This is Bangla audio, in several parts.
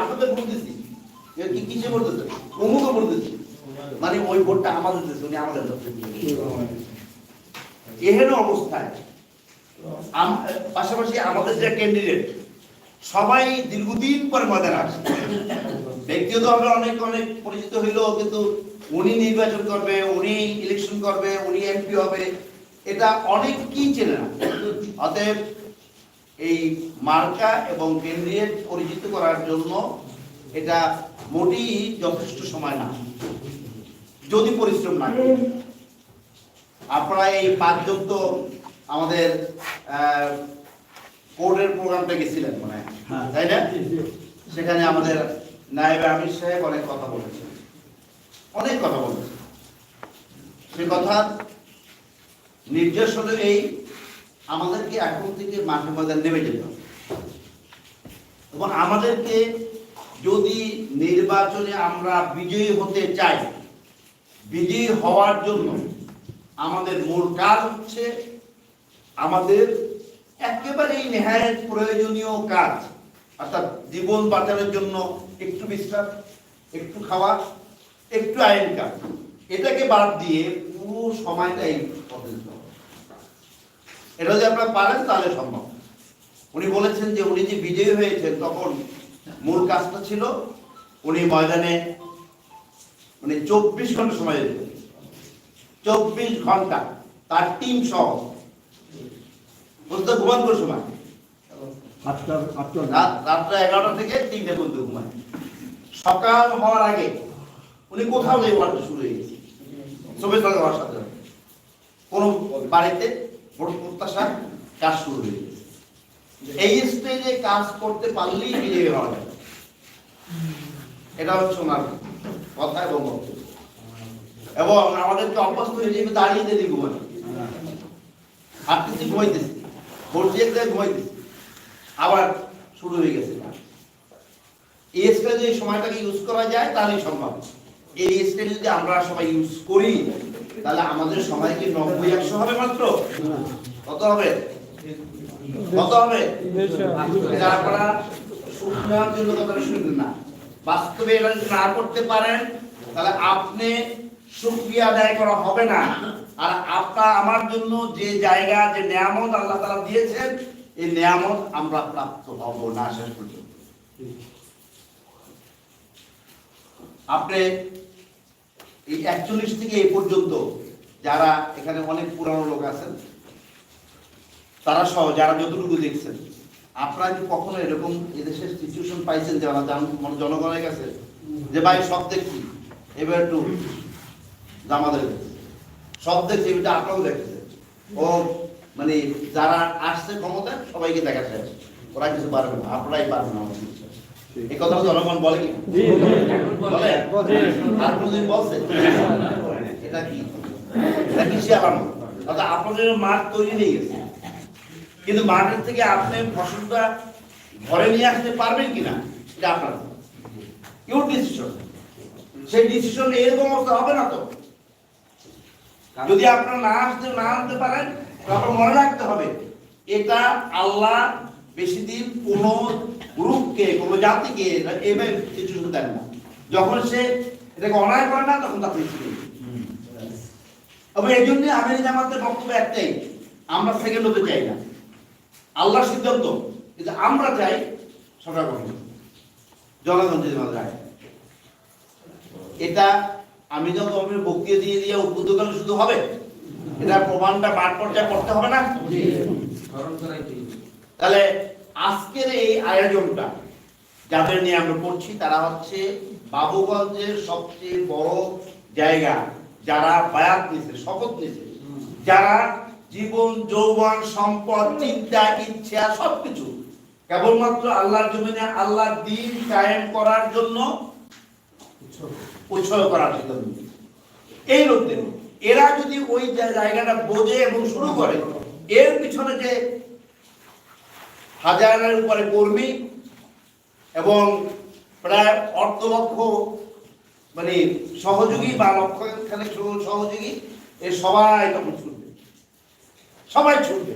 আপনাদের কি কিসে মানে ওই ভোটটা আমাদের উনি আমাদের এহেন অবস্থায় পাশাপাশি আমাদের যে ক্যান্ডিডেট সবাই দীর্ঘদিন পর অনেক অনেক পরিচিত হইলেও কিন্তু উনি নির্বাচন করবে, উনি ইলেকশন করবে, উনি এমপি হবে, এটা অনেক কি চেনে না। অতএব এই মার্কা এবং ক্যান্ডিডেট পরিচিত করার জন্য এটা মোটেই যথেষ্ট সময় না যদি পরিশ্রম না। আপনারা এই পাঁচজন তো আমাদের কোর্টের প্রোগ্রামটা গেছিলেন মনে মানে তাই না? সেখানে আমাদের নায়েবে আমির সাহেব অনেক কথা বলেছেন। অনেক কথা বলেছেন। সে কথা নির্দেশ হলো এই আমাদেরকে এখন থেকে মাঠে ময়দান নেমে যেতে হবে এবং আমাদেরকে যদি নির্বাচনে আমরা বিজয়ী হতে চাই, বিজয়ী হওয়ার জন্য আমাদের মূল কাজ হচ্ছে আমাদের একেবারেই নেহায়ত প্রয়োজনীয় কাজ, অর্থাৎ জীবন বাঁচানোর জন্য একটু বিশ্রাম, একটু খাওয়া, একটু আইন কাজ, এটাকে বাদ দিয়ে পুরো সময়টাই হবে। এটা যদি আপনারা পারেন তাহলে সম্ভব। উনি বলেছেন যে উনি যে বিজয়ী হয়েছেন তখন মূল কাজটা ছিল উনি ময়দানে উনি চব্বিশ ঘণ্টা সময় দিতেন। চব্বিশ ঘণ্টা তার টিম সহ। বুঝতে ঘুমান করে সময়? রাত্রে এগারোটা থেকে তিনটে পর্যন্ত ঘুমায়। সকাল হওয়ার আগে উনি কোথাও নেই ওয়ার্কটা শুরু হয়ে গেছে। ঘণ্টা হওয়ার সাথে সাথে। কোনো বাড়িতে ভোট প্রত্যাশা কাজ শুরু হয়ে গেছে। এই স্টেজে কাজ করতে পারলেই বিজয়ী হওয়া এটা হচ্ছে ওনার কথা এবং বক্তব্য। এবং আমাদেরকে অভ্যস্ত হয়ে যাবে দাঁড়িয়ে দিলি ঘুমানো হাঁটতেছি, ঘুমাইতেছি এক জায়গায় ঘুমাইতেছি। আবার শুরু হয়ে গেছে। এই স্টাইলে যদি সময়টাকে ইউজ করা যায়, তাহলেই সম্ভব। এই স্টাইল যদি আমরা সবাই ইউজ করি, তাহলে আমাদের সময় কি নব্বই একশো হবে মাত্র। কত হবে? কত হবে? আপনারা শুকনার জন্য কথাটা শুনবেন না। বাস্তবে এটা না করতে পারেন, তাহলে আপনি শুক্রিয়া আদায় করা হবে না। আর আপনার, আমার জন্য যে জায়গা, যে নিয়ামত আল্লাহ তাআলা দিয়েছেন, এই নিয়ামত আমরা প্রাপ্ত হব না শেষ পর্যন্ত। আপনি এই একচল্লিশ থেকে এই পর্যন্ত যারা এখানে অনেক পুরানো লোক আছেন তারা সহ যারা যতটুকু দেখছেন আপনারা কি কখনো এরকম এদেশের সিচুয়েশন পাইছেন যারা জান- মানে জনগণের কাছে যে ভাই সব দেখছি এবার একটু জামাদের সব দেখছি এটা আপনারাও দেখছে। ও মানে যারা আসছে ক্ষমতা সবাইকে দেখা শেষ ওরা কিছু পারবে না আপনারাই পারবেন না আমাদের এই কথা জনগণ বলে কি? বলে? আপনাদের মাঠ তৈরি নিয়ে গেছে। কিন্তু মাঠের থেকে আপনি ফসলটা ঘরে নিয়ে আসতে পারবেন কিনা আপনার ইউর ডিসিশন সেই ডিসিশন এরকম অবস্থা হবে না তো? যদি আপনারা না আসতে, না আনতে পারেন তারপর মনে রাখতে হবে, এটা আল্লাহ বেশি দিন কোন গ্রুপকে, কোন জাতিকে এভাবে কিছু দেন না যখন সে এটাকে অনায় করে না, তখন তাকে তবে এই জন্য আমির জামাতের বক্তব্য একটাই, আমরা সেকেন্ড হতে চাই না। আল্লাহ সিদ্ধান্ত, কিন্তু আমরা চাই সরকার গঠন জনগণ যদি যায় এটা আমি যখন আমি বক্তৃতা দিয়ে দিয়ে উদ্বুদ্ধ করলে শুধু হবে? এটা প্রমাণটা মাঠ পর্যায়ে করতে হবে না? তাহলে আজকের এই আয়োজনটা যাদের নিয়ে আমরা করছি, তারা হচ্ছে বাবুগঞ্জের সবচেয়ে বড় জায়গা যারা বায়াত নিছে, শপথ নিছে, যারা জীবন, যৌবন, সম্পদ, চিন্তা, ইচ্ছা সবকিছু কেবলমাত্র আল্লাহর জমিনে আল্লাহর দিন কায়েম করার জন্য উৎসর্গ করার নিয়েছে। এই লোকদের, এরা যদি ওই জায়গাটা বোঝে এবং শুরু করে, এর পিছনে যে হাজারের উপরে কর্মী এবং প্রায় অর্ধ লক্ষ মানে সহযোগী বা লক্ষ খানেক সহযোগী এ সবাই তখন ছুটবে। সবাই ছুটবে।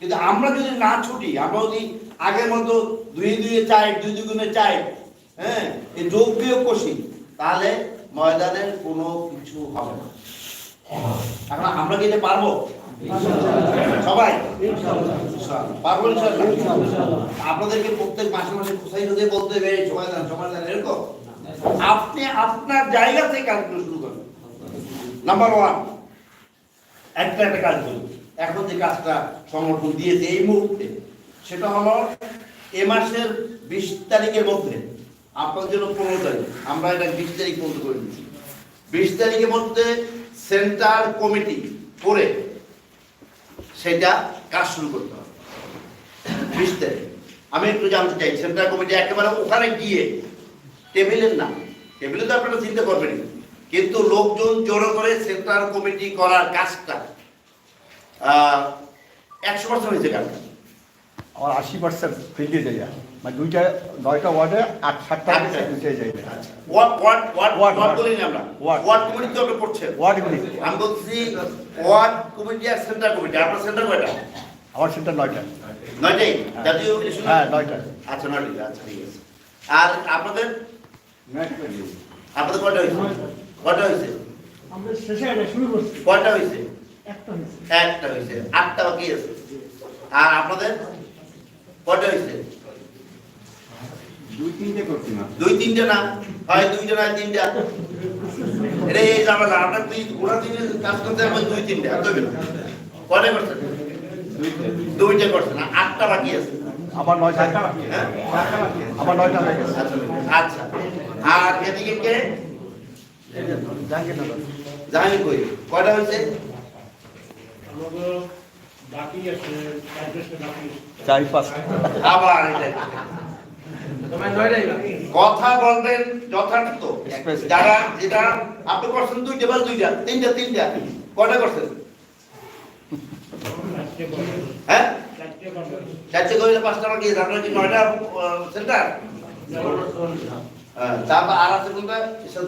কিন্তু আমরা যদি না ছুটি, আমরা যদি আগের মতো দুই দুই চাই, দুই দুগুণে চাই হ্যাঁ এই যোগ বিয়োগ কষি, তাহলে ময়দানের কোনো কিছু হবে না। এখন আমরা কি পারব? সবাই। পারব আপনাদেরকে প্রত্যেক মাসে মাসে খুশাই হতে বলতে হবে, "এই সময় দেন সময় দেন, এরকম? আপনি আপনার জায়গা থেকে কাজগুলো শুরু করেন। নাম্বার ওয়ান একটা একটা কাজ করুন। এখন যে কাজটা সংগঠন দিয়েছে এই মুহূর্তে, সেটা হলো এ মাসের বিশ তারিখের মধ্যে, আপনার জন্য পনেরো তারিখ, আমরা এটা বিশ তারিখ পর্যন্ত করে দিচ্ছি। বিশ তারিখের মধ্যে সেন্টার কমিটি করে সেটা কাজ শুরু করতে হবে। বুঝতে? আমি একটু জানতে চাই, সেন্ট্রাল কমিটি একেবারে ওখানে গিয়ে টেবিলের না, টেবিলে তো আপনারা চিন্তা করবেন কিন্তু লোকজন জড়ো করে সেন্ট্রাল কমিটি করার কাজটা একশো পার্সেন্ট হয়েছে কাজটা আমার আশি পার্সেন্ট ফেলিয়ে যাই মানে দুইটা নয়টা ওয়ার্ডে আট সাতটা আচ্ছা। দুইটাই যাই ward ward ward ward, ward বলি না আমরা। ওয়ার্ড। ওয়ার্ড কমিটি তো আপনি করছেন ওয়ার্ডগুলি আমি বলছি ওয়ার্ড কমিটি আর সেন্টার কমিটি। আপনার সেন্টার কয়টা? আমার সেন্টার নয়টা। নয়টাই? জাতীয় হ্যাঁ নয়টা। আচ্ছা নয়টা। আচ্ছা ঠিক আছে। আর আপনাদের? আপনাদের কয়টা হয়েছে? কয়টা হয়েছে? আমরা শেষে শুরু করছি। কয়টা হয়েছে? একটা হয়েছে। একটা হয়েছে। আটটা বাকি আছে। আর আপনাদের? কয়টা হয়েছে? দুই তিনটে করছি না। দুই তিনটে না? হয় দুইটা না তিনটা? এটা এই ঝামেলা আপনার দুই ওরা তিনটে কাজ করতে হবে দুই তিনটে আর দেবেন কয়টা করছেন? দুইটা করছেন আর আটটা বাকি আছে। আমার নয়টা। হ্যাঁ? আমার নয়টা হয়ে গেছে আচ্ছা আর এদিকে কে? জাহাঙ্গীর কই? কয়টা হয়েছে? আমাদের বাকি আছে। চার পাঁচটা। আবার এটা। কথা বলবেন যথার্থ. যারা যেটা আপনি করছেন দুইটা বা দুইটা তিনটা তিনটা। কয়টা করছেন? হ্যাঁ? চারটে কইলে পাঁচটা বাকি আছে আপনার কি নয়টা সেন্টার? তারপর আর আছে কোনটা? কিসের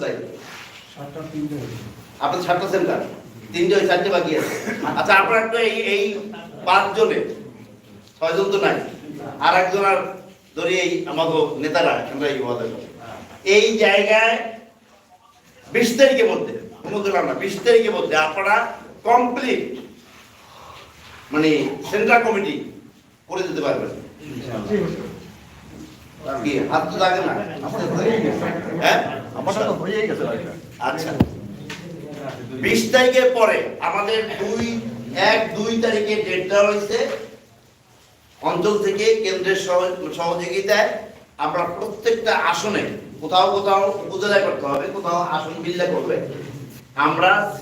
সাতটা আপনার সাতটা সেন্টার। তিনটে ওই চারটে বাকি আছে। আচ্ছা আপনার একটা এই এই পাঁচজনে ছয়জন তো নাই। আর একজন আর ধরি এই আমাদের নেতারা আমরা এই এই জায়গায় বিশ তারিখের মধ্যে দিলাম না বিশ তারিখের মধ্যে আপনারা কমপ্লিট মানে সেন্ট্রাল কমিটি করে দিতে পারবেন। হাত তো লাগে না? হ্যাঁ? আচ্ছা। বিশ তারিখের পরে আমাদের দুই এক দুই তারিখে ডেট দেওয়া হয়েছে। অঞ্চল থেকে কেন্দ্রের সহ- সহযোগিতায় আমরা প্রত্যেকটা আসনে কোথাও কোথাও উপজেলায় করতে হবে, কোথাও আসন বিল্লা করবে। আমরা